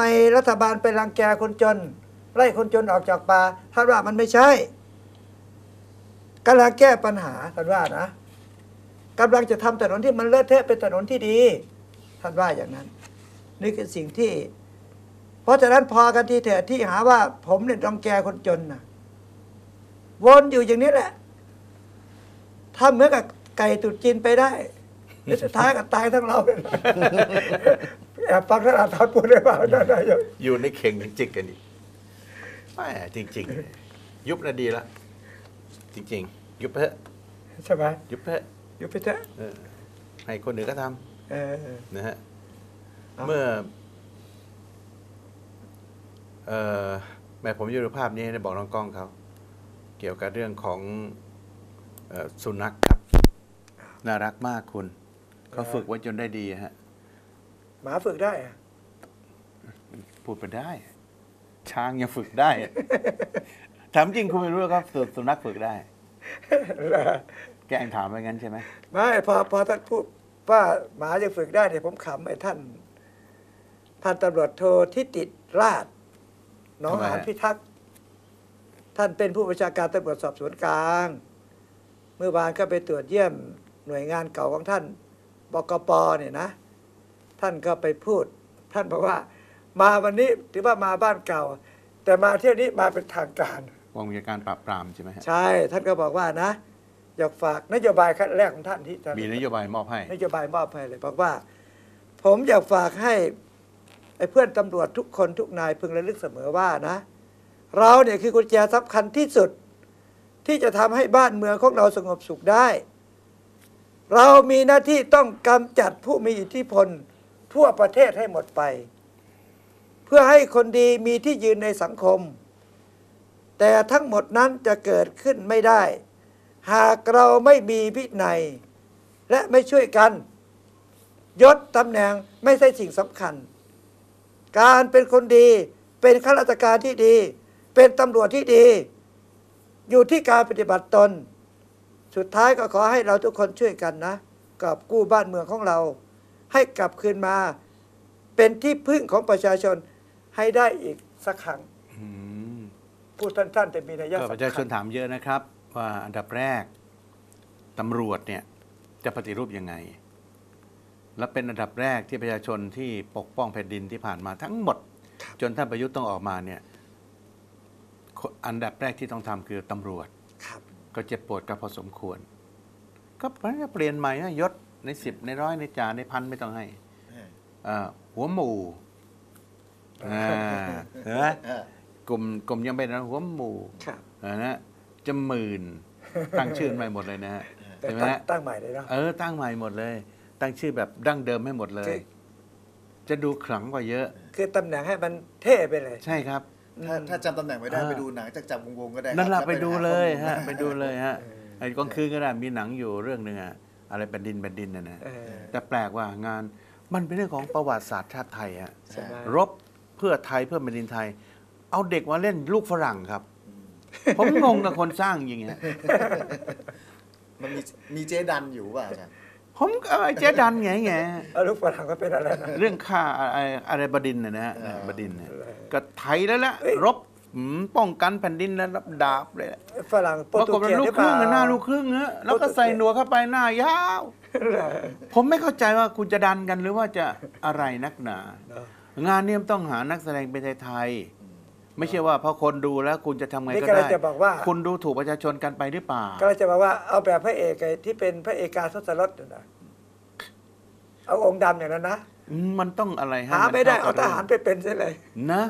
ไมรัฐบาลไปรังแกคนจน ไล่คนจนออกจากป่าท่านว่ามันไม่ใช่กำลังแก้ปัญหาท่านว่านะกำลังจะทำถนนที่มันเลอะเทอะเป็นถนนที่ดีท่านว่าอย่างนั้น นี่คือสิ่งที่ เพราะฉะนั้นพอกันทีเถอะที่หาว่า ผมเนี่ยรังแกคนจนนะวนอยู่อย่างนี้แหละถ้าเหมือนกับไก่ตุดจีนไปได้สุดท้ายก็ตายทั้งเรา แอบฟังท่านอาทรพูดได้เปล่าท่านนายกอยู่ในเข่งยังจิกกันอีกแหมจริง ๆ ยุบนาดีละจริง ๆ ยุบไปเถอะใช่ไหมยุบไปเถอะอยู่ไปเถอะเออให้คนอื่นก็ทำเออนะฮะเอา เมื่อเอ่อแม่ผมอยู่ในภาพนี้ได้บอกน้องกล้องเขาเกี่ยวกับเรื่องของเอ่อสุนัขครับ น่ารักมากคุณเขาฝึกไว้จนได้ดีฮะ หมาฝึกได้อะพูดไปได้ ช้างยังฝึกได้ถามจริงคุณไม่รู้ครับสุสุนัขฝึกได้ แกล้งถามไปงั้นใช่ไหมไม่พอพอท่านพูดว่าหมาจะฝึกได้เนี่ยผมขำไอ้ท่านพันตำรวจโททิติราชหน้องหานพิทักษ์ท่านเป็นผู้บัญชาการตำรวจสอบสวนกลาง เมื่อวานก็ไปตรวจเยี่ยมหน่วยงานเก่าของท่านบกปเนี่ยนะ ท่านก็ไปพูด ท่านบอกว่า มาวันนี้ถือว่ามาบ้านเก่า แต่มาเที่ยวนี้มาเป็นทางการกองบัญชาการปราบปรามใช่ไหมฮะใช่ ท่านก็บอกว่านะ อยากฝากนโยบายขั้นแรกของท่านที่จะมีนโยบายมอบให้นโยบายมอบให้เลยบอกว่า ผมอยากฝากให้ไอ้เพื่อนตำรวจทุกคนทุกนายพึงระลึกเสมอว่านะ เราเนี่ยคือกุญแจสำคัญที่สุด ที่จะทำให้บ้านเมืองของเราสงบสุขได้ เรามีหน้าที่ต้องกำจัดผู้มีอิทธิพล ทั่วประเทศให้หมดไป เพื่อให้คนดีมีที่ยืนในสังคม แต่ทั้งหมดนั้นจะเกิดขึ้นไม่ได้ หากเราไม่มีวินัย และไม่ช่วยกันยศตำแหน่งไม่ใช่สิ่งสำคัญ การเป็นคนดี เป็นข้าราชการที่ดี เป็นตำรวจที่ดี อยู่ที่การปฏิบัติตน สุดท้ายก็ขอให้เราทุกคนช่วยกันนะกอบกู้บ้านเมืองของเรา ให้กลับคืนมา เป็นที่พึ่งของประชาชนให้ได้อีกสักครั้งอืมพูดสั้นๆแต่มีนัยยะก็ประชาสำชคันญถามเยอะนะครับ ว่าอันดับแรกตำรวจเนี่ยจะปฏิรูปยังไง และเป็นอันดับแรกที่ประชาชนที่ปกป้องแผ่นดินที่ผ่านมาทั้งหมด จนท่านประยุทธ์ต้องออกมาเนี่ยคนอันดับแรกที่ต้องทำคือตำรวจครับก็เจ็บปวดกันพอสมควร ก็เปลี่ยนใหม่นะยศ ในสิบในร้อยในจ่าในพันไม่ต้องให้อ่าหัวหมู่อ่าเห็นไหมกลุ่มกลุ่มยังเป็นนะหัวหมู่ครับอ่านะจะหมื่นตั้งชื่อใหม่หมดเลยนะฮะแต่ใช่ไหมตั้งฮะตั้งใหม่เลยเนาะเออตั้งใหม่หมดเลย ตั้งชื่อแบบดั้งเดิมให้หมดเลยคือจะดูขลังกว่าเยอะ คือตำแหน่งให้มันเท่ไปเลย ใช่ครับ ถ้าถ้าจำตำแหน่งไม่ได้อ่า ไปดูหนังจากจับวงๆก็ได้ครับนั่นแหละแล้วไปดูหาเลยข้อมูฮะมาไปดูเลยฮะไอ้กลางคืนก็ได้มีหนังอยู่เรื่องหนึ่งอะ อะไรแผ่นดินแผ่นดินน่ะนะเออแต่แปลกว่างานมันเป็นเรื่องของประวัติศาสตร์ชาติไทยฮะใช่ไหมรบเพื่อไทยเพื่อแผ่นดินไทย เอาเด็กมาเล่นลูกฝรั่งครับ ผมงงกับคนสร้างจริงๆฮะมันมีมีเจดันอยู่ป่ะอาจารย์ผมก็ไอ้เจ๊ดันไงไงเอาลูกฝรั่งก็เป็นอะไรนะ เรื่องค่าอะไรอะไรบดินทร์นะนะฮะบดินทร์เนี่ยก็ไทยแล้วละเอ้ยรบ หืมป้องกันแผ่นดินแล้วรับดาบเลยฝรั่งโปรปรากตุฏเป็เกนสลูหกรือคเปรึ่ล่างอะหน้าลูกครึ่งฮะแล้วก็ใส่หนวดเข้าไปหน้ายาว ผมไม่เข้าใจว่าคุณจะดันกันหรือว่าจะอะไรนักหนา เนอะ งานเนี้มันต้องหานักแสดงเป็นไทยๆไม่ใช่ว่าพอคนดูแล้วคุณจะทำไงนี่ก็ก็เลยได้จะบอกว่า คุณดูถูกประชาชนกันไปหรือเปล่า ก็เลยจะบอกว่าเอาแบบพระเอกไอ้ที่เป็นพระเอกการทศรสน่ะนะเอาองค์ดำอย่างนั้นนะอืมมันต้องอะไรฮะหาไม่ได้นเอาข้ทกับหารไปเป็นซะเลย นะ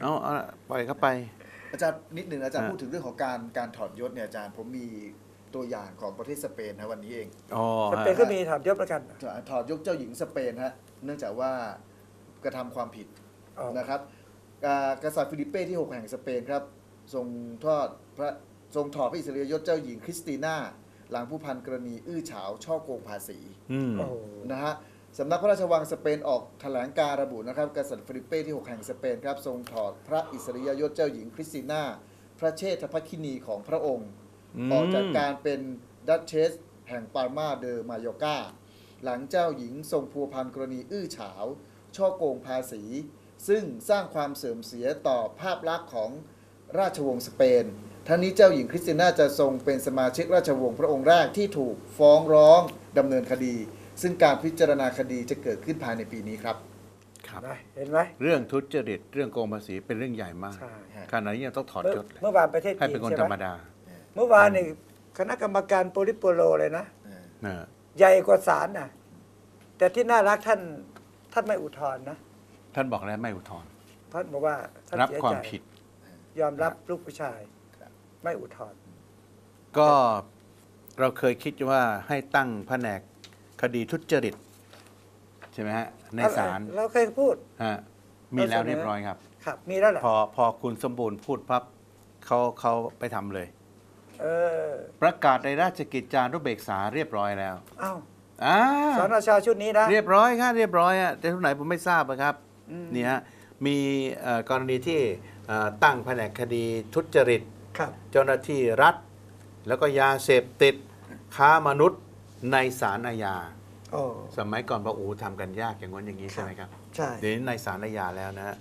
เอาเอาปล่อยเข้าไป อาจารย์นิดหนึ่งอาจารย์ฮะพูดถึงเรื่องของการการถอดยศเนี่ยอาจารย์ผมมีตัวอย่างของประเทศสเปนนะวันนี้เองอ๋อสเปนก็มีถามยศเหมือนกันถอดยกเจ้าหญิงสเปนฮะเนื่องจากว่ากระทำความผิดอ๋อนะครับอ่ากษัตริย์ฟิลิปเป้ที่ 6 แห่งสเปนครับทรงทอดพระทรงถอดพระอิสริยยศเจ้าหญิงคริสติน่าหลังผู้พันกรณี อื้อฉาวช่อโกงภาษีอืมโอ้โหนะฮะ สำนักพระราชวังสเปนออกแถลงการระบุนะครับกษัตริย์ฟิลิปเป้ที่ 6 แห่งสเปนครับทรงถอดพระอิสริยยศเจ้าหญิงคริสติน่า พระเชษฐพคินีของพระองค์มออกจากการเป็นดัชเชส แห่งปาร์มาเดอมายอกาหลังเจ้าหญิงทรงพัวพันกรณีอื้อฉาว ช่อโกงภาษี ซึ่งสร้างความเสื่อมเสียต่อภาพลักษณ์ของราชวงศ์สเปนทั้งนี้เจ้าหญิงคริสติน่าจะทรงเป็นสมาชิกราชวงศ์พระองค์แรกที่ถูกฟ้องร้องดำเนินคดี ซึ่งการพิจารณาคดีจะเกิดขึ้นภายในปีนี้ครับ ครับ นะเห็นไหม เรื่องทุจริตเรื่องโกงภาษีเป็นเรื่องใหญ่มากใช่ ขณะนี้ยังต้องถอดเมื่อยศเลยเมื่อวานประเทศให้จีเป็นนคนใช่ธรไหรมมดาเมื่อวานนี่คณะกรรมการโปลิโปโลเลยนะ เออใหญ่กว่าศาลนะแต่ที่น่ารักท่านท่านไม่อุทธรณ์นะท่านบอกแล้วไม่อุทธรณ์ท่านบอกว่าท่านรับเสียความใจผิด ยอมรับลูกผู้ชาย ครับ ไม่อุทธรณ์ก็เราเคยคิดว่าให้ตั้งแผนก คดีทุจริต ใช่ไหมฮะ ในศาลเราเคยพูดฮะมีแล้วเรียบร้อยครับ ครับ มีแล้วเหรอพอพอคุณสมบูรณ์พูดพับเขาเขาไปทำเลยเออประกาศในราชกิจจานุเบกษาเรียบร้อยแล้วเอ้าอ่าสนชชุดนี้นะเรียบร้อยครับเรียบร้อยอะแต่ที่ไหนผมไม่ทราบอะครับอืมนี่ฮะมีเอ่อกรณีที่เอ่อตั้งแผนกคดีทุจริตครับเจ้าหน้าที่รัฐ แล้วก็ยาเสพติดค้ามนุษย์ ในศาลอาญาโอ้สมัยก่อนพระอูทำกันยากอย่างนั้นอย่างนี้ใช่ไหมครับใช่ เดี๋ยวนี้ในศาลอาญาแล้วนะฮะ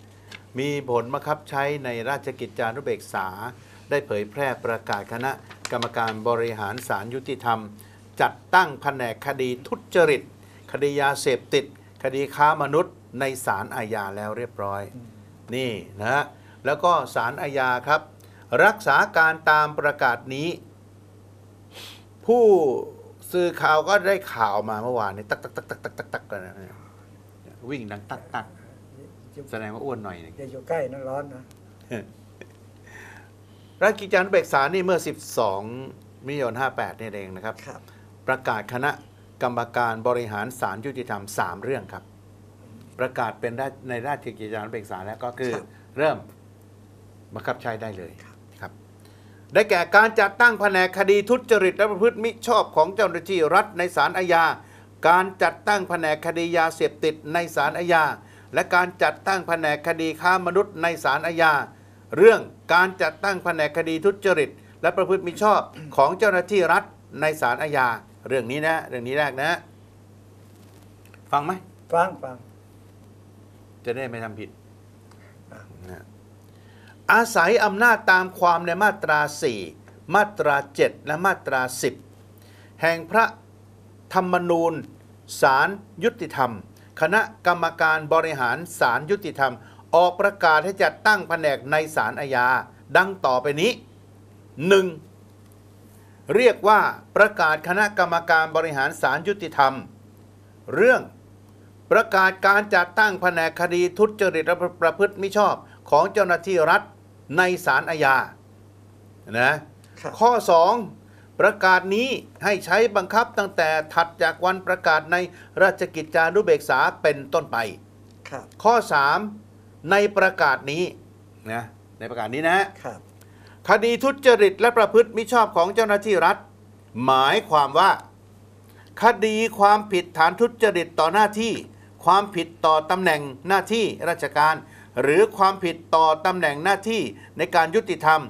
มีผลบังคับใช้ในราชกิจจานุเบกษา ได้เผยแพร่ประกาศคณะ กรรมการบริหารศาลยุติธรรม จัดตั้งแผนกคดีทุจริต คดียาเสพติด คดีค้ามนุษย์ ในศาลอาญาแล้วเรียบร้อย นี่นะฮะแล้วก็ศาลอาญาครับ รักษาการตามประกาศนี้ ผู้ สื่อข่าวก็ได้ข่าวมาเมื่อวานนี้ตักตักตักตักตักตักตักกันนะวิ่งดังตักตักแสดงว่าอ้วนหน่อยหนึ่งอย่าอยู่ใกล้นะร้อนนะราชกิจจานุเบกษานี่เมื่อ 12มิถุนายน58นี่เองนะครับครับ ประกาศคณะกรรมการบริหารศาลยุติธรรม 3 เรื่องครับ ประกาศเป็นราชในราชกิจจานุเบกษาแล้วก็คือครับเริ่มบังคับใช้ได้เลยครับ ได้แก่การจัดตั้งแผนกคดีทุจริตและประพฤติมิชอบของเจ้าหน้าที่รัฐในศาลอาญา การจัดตั้งแผนกคดียาเสพติดในศาลอาญา และการจัดตั้งแผนกคดีค้ามนุษย์ในศาลอาญา เรื่องการจัดตั้งแผนกคดีทุจริต และประพฤติมิชอบของเจ้าหน้าที่รัฐในศาลอาญา เรื่องนี้นะเรื่องนี้แรกนะ ฟังไหมฟังฟังจะได้ไม่ทำผิดอะนะ อาศัยอำนาจตามความในมาตรา 4 มาตรา 7 และมาตรา 10 แห่งพระธรรมนูญศาลยุติธรรม คณะกรรมการบริหารศาลยุติธรรม ออกประกาศให้จัดตั้งแผนกในศาลอาญา ดังต่อไปนี้ 1. เรียกว่าประกาศคณะกรรมการบริหารศาลยุติธรรม เรื่อง ประกาศการจัดตั้งแผนกคดีทุจริตและประพฤติมิชอบของเจ้าหน้าที่รัฐ ในศาลอาญานะครับข้อ 2 ประกาศนี้ให้ใช้บังคับตั้งแต่ถัดจากวันประกาศในราชกิจจานุเบกษาเป็นต้นไปครับข้อ 3 ในประกาศนี้นะในประกาศนี้นะครับคดีทุจริตและประพฤติมิชอบของเจ้าหน้าที่รัฐ หมายความว่า คดีความผิดฐานทุจริตต่อหน้าที่ ความผิดต่อตำแหน่งหน้าที่ราชการ หรือความผิดต่อตำแหน่งหน้าที่ในการยุติธรรม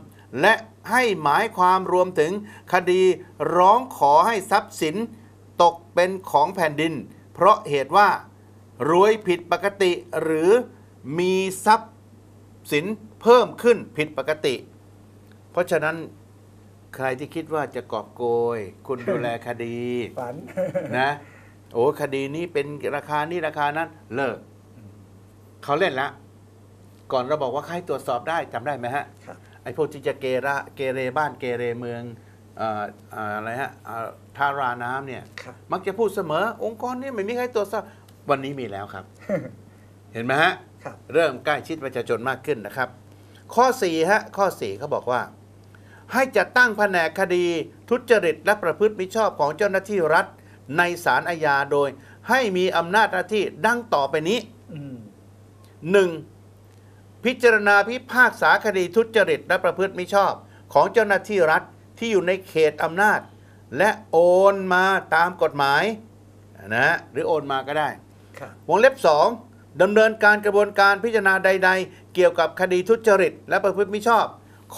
และให้หมายความรวมถึงคดีร้องขอให้ทรัพย์สิน ตกเป็นของแผ่นดิน เพราะเหตุว่ารวยผิดปกติหรือมีทรัพย์สินเพิ่มขึ้นผิดปกติ เพราะฉะนั้นใครที่คิดว่าจะกอบโกย คุณดูแลคดีฝันนะโอ้คดีนี้เป็นราคานี้ราคานั้นเลิกเขาเล่นละ ก่อนเราบอกว่าใครตรวจสอบได้จำได้ไหมฮะครับไอ้พวกที่จะเกระเกเรบ้านเกเรเมืองเอ่อเอ่ออะไรฮะเอ่อทาราน้ำเนี่ย ครับ มักจะพูดเสมอ องค์กรนี้ไม่มีใครตรวจสอบวันนี้มีแล้วครับ เห็นไหมฮะ ครับ เริ่มใกล้ชิดประชาชนมากขึ้นนะครับ ข้อ4ฮะข้อ4เขาบอกว่า ให้จัดตั้งแผนกคดีทุจริตและประพฤติมิชอบของเจ้าหน้าที่รัฐ ในศาลอาญาโดย ให้มีอำนาจหน้าที่ดังต่อไปนี้ อืม 1. พิจารณาพิพากษาคดีทุจริตและประพฤติมิชอบ ของเจ้าหน้าที่รัฐที่อยู่ในเขตอำนาจ และโอนมาตามกฎหมายนะฮะหรือโอนมาก็ได้ครับวงเล็บ 2ดำเนินการกระบวนการพิจารณาใด ๆ เกี่ยวกับคดีทุจริต และประพฤติมิชอบ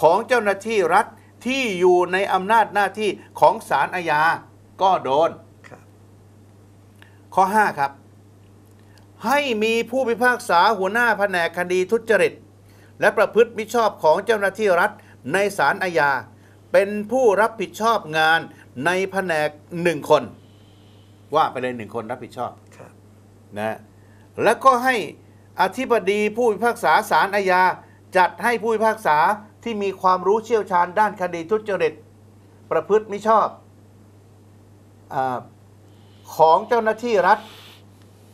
ของเจ้าหน้าที่รัฐที่อยู่ในอำนาจหน้าที่ของศาลอาญาก็โดนครับข้อ 5 ครับ ให้มีผู้พิพากษาหัวหน้าแผนกคดีทุจริต และประพฤติมิชอบของเจ้าหน้าที่รัฐในศาลอาญา เป็นผู้รับผิดชอบงานในแผนกหนึ่งคน ว่าไปเลยหนึ่งคนรับผิดชอบครับนะแล้วก็ให้อธิบดีผู้พิพากษาศาลอาญา จัดให้ผู้พิพากษาที่มีความรู้เชี่ยวชาญด้านคดีทุจริต ประพฤติมิชอบอาของเจ้าหน้าที่รัฐ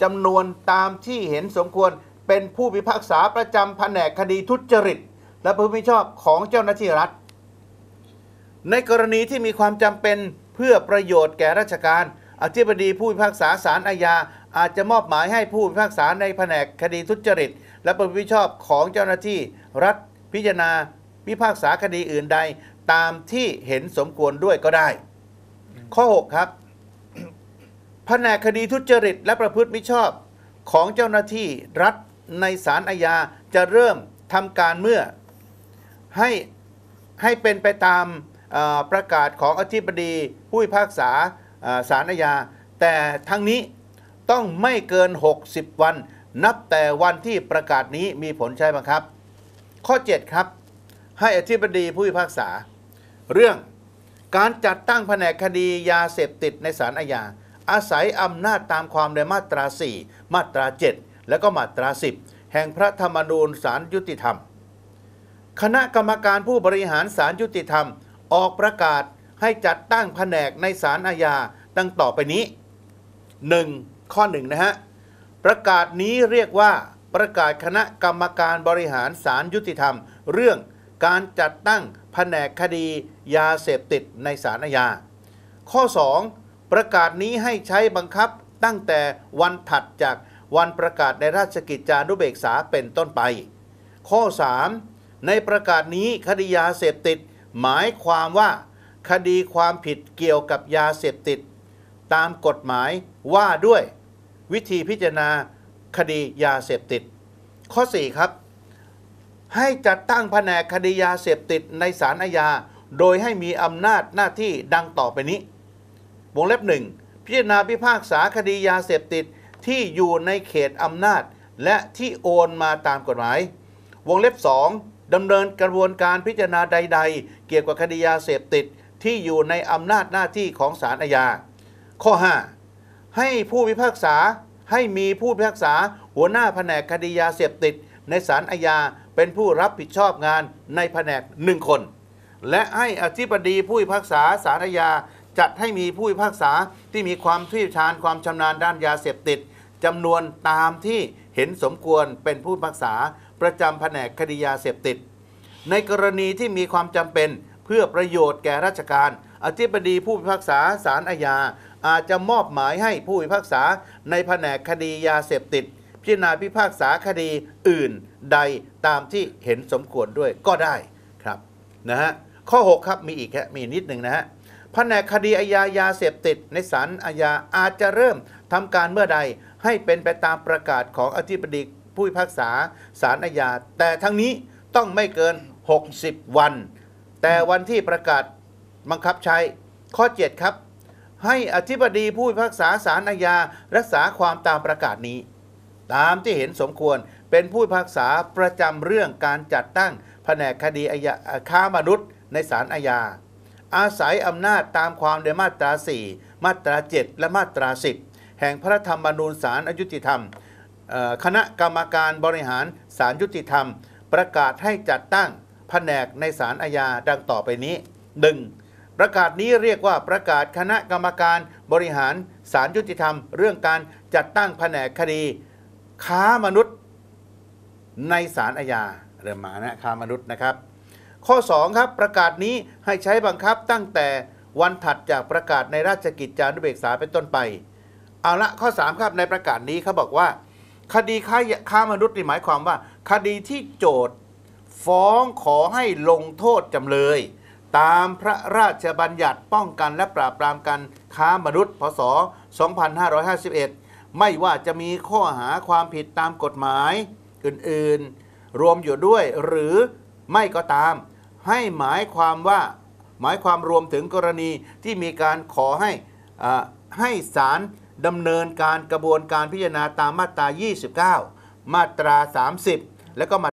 จำนวนตามที่เห็นสมควรเป็นผู้พิพากษาประจำแผนกคดีทุจริต และประพฤติมิชอบของเจ้าหน้าที่รัฐ ในกรณีที่มีความจำเป็นเพื่อประโยชน์แก่ราชการ อธิบดีผู้พิพากษาศาลอาญาอาจจะมอบหมายให้ผู้พิพากษาในแผนกคดีทุจริต และประพฤติมิชอบของเจ้าหน้าที่ รัฐพิจารณาพิพากษาคดีอื่นใด ตามที่เห็นสมควรด้วยก็ได้ ข้อ 6 ครับ แผนกคดีทุจริตและประพฤติมิชอบของเจ้าหน้าที่รัฐในศาลอาญาจะเริ่มทำการเมื่อให้ให้เป็นไปตามประกาศของอธิบดีผู้พิพากษาศาลอาญา แต่ทั้งนี้ต้องไม่เกิน 60 วัน นับแต่วันที่ประกาศนี้มีผลใช้บังคับ ข้อ 7 ครับ ให้อธิบดีผู้พิพากษา เรื่องการจัดตั้งแผนกคดียาเสพติดในศาลอาญา อาศัยอำนาจตามความในมาตรา 4 มาตรา 7 และก็มาตรา 10 แห่งพระธรรมนูญศาลยุติธรรม คณะกรรมการผู้บริหารศาลยุติธรรม ออกประกาศให้จัดตั้งแผนกในศาลอาญาดังต่อไปนี้ 1. ข้อ1นะฮะประกาศนี้เรียกว่าประกาศคณะกรรมการบริหารศาลยุติธรรม เรื่องการจัดตั้งแผนกคดียาเสพติดในศาลอาญาข้อ 2 ประกาศนี้ให้ใช้บังคับตั้งแต่วันถัดจากวันประกาศในราชกิจจานุเบกษาเป็นต้นไป ข้อ 3 ในประกาศนี้คดียาเสพติด หมายความว่า คดีความผิดเกี่ยวกับยาเสพติด ตามกฎหมายว่าด้วย วิธีพิจารณาคดียาเสพติด ข้อ 4 ครับ ให้จัดตั้งแผนกคดียาเสพติดในศาลอาญาโดยให้มีอำนาจหน้าที่ดังต่อไปนี้ วงเล็บหนึ่งพิจารณาพิพากษาคดียาเสพติดที่อยู่ในเขตอำนาจ และที่โอนมาตามกฎหมาย วงเล็บ 2ดำเนินกระบวนการพิจารณาใด ๆ เกี่ยวกับคดียาเสพติดที่อยู่ในอำนาจหน้าที่ของศาลอาญา ข้อ 5 ให้ผู้พิพากษาให้มีผู้พิพากษาหัวหน้าแผนกคดียาเสพติด ในศาลอาญาเป็นผู้รับผิดชอบงานในแผนกหนึ่งคน และให้อธิบดีผู้พิพากษาศาลอาญา จัดให้มีผู้พิพากษาที่มีความเชี่ยวชาญความชำนาญด้านยาเสพติดจำนวนตามที่เห็นสมควรเป็นผู้พิพากษา ประจำแผนกคดียาเสพติด ในกรณีที่มีความจำเป็นเพื่อประโยชน์แก่ราชการ อธิบดีผู้พิพากษาศาลอาญา อาจจะมอบหมายให้ผู้พิพากษาในแผนกคดียาเสพติด พิจารณาพิพากษาคดีอื่นใดตามที่เห็นสมควรด้วยก็ได้ครับนะฮะข้อ 6 ครับมีอีกแค่มีนิดหนึ่งนะฮะ แผนกคดีอาญายาเสพติดในศาลอาญาอาจจะเริ่มทำการเมื่อใดให้เป็นไปตามประกาศของอธิบดีผู้พิพากษาศาลอาญาแต่ทั้งนี้ต้องไม่เกิน 60 วัน แต่วันที่ประกาศบังคับใช้ข้อ 7 ครับ ให้อธิบดีผู้พิพากษาศาลอาญารักษาความตามประกาศนี้ ตามที่เห็นสมควรเป็นผู้พิพากษาประจำเรื่องการจัดตั้งแผนกคดีอาญาค้ามนุษย์ในศาลอาญา อาศัยอำนาจตามความในมาตรา 4 มาตรา 7 และมาตรา 10 แห่งพระธรรมนูญศาลอายุติธรรม คณะกรรมการบริหารศาลยุติธรรม ประกาศให้จัดตั้งแผนกในศาลอาญาดังต่อไปนี้ 1. ประกาศนี้เรียกว่าประกาศคณะกรรมการบริหารศาลยุติธรรม เรื่องการจัดตั้งแผนกคดี ค้ามนุษย์ในศาลอาญาเริ่มมานะค้ามนุษย์นะครับ ข้อ 2 ครับ ประกาศนี้ให้ใช้บังคับตั้งแต่วันถัดจากประกาศในราชกิจจานุเบกษาเป็นต้นไป เอาละข้อ 3 ครับในประกาศนี้เขาบอกว่า คดีค้าค้ามนุษย์นี่หมายความว่า คดีที่โจทย์ฟ้องขอให้ลงโทษจำเลย ตามพระราชบัญญัติป้องกันและปราบปรามการค้ามนุษย์ พศ 2551 ไม่ว่าจะมีข้อหาความผิดตามกฎหมายอื่นๆ รวมอยู่ด้วยหรือไม่ก็ตาม ให้หมายความว่าหมายความรวมถึงกรณีที่มีการขอให้อ่าให้ศาลดำเนินการกระบวนการพิจารณาตามมาตรา 29 มาตรา 30 แล้วก็มา